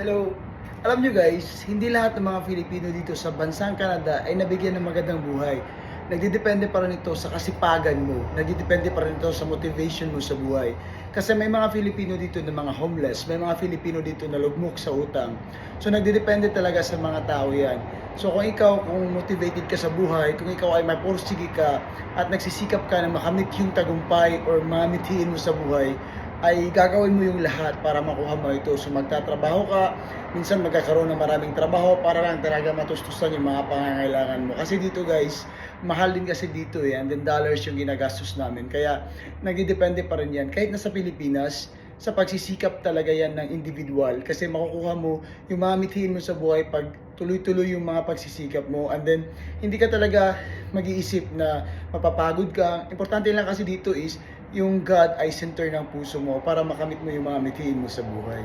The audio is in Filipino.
Hello. Alam nyo guys, hindi lahat ng mga Filipino dito sa bansang Canada ay nabigyan ng magandang buhay. Nagdidepende pa rin ito sa kasipagan mo. Nagdidepende pa rin ito sa motivation mo sa buhay. Kasi may mga Filipino dito na mga homeless, may mga Filipino dito na lugmok sa utang. So nagdidepende talaga sa mga tao yan. So kung ikaw, kung motivated ka sa buhay, kung ikaw ay mapursige ka at nagsisikap ka na makamit yung tagumpay or mamitiin mo sa buhay, ay gagawin mo yung lahat para makuha mo ito. So magtatrabaho ka, minsan magkakaroon ng maraming trabaho para lang talaga matustusan yung mga pangangailangan mo. Kasi dito guys, mahal din kasi dito eh, and then dollars yung ginagastos namin. Kaya nagdidepende pa rin yan. Kahit nasa Pilipinas, sa pagsisikap talaga yan ng individual kasi makukuha mo yung mga mithiin mo sa buhay pag tuloy-tuloy yung mga pagsisikap mo and then hindi ka talaga mag-iisip na mapapagod ka. Importante lang kasi dito is yung God ay center ng puso mo para makamit mo yung mga mithiin mo sa buhay.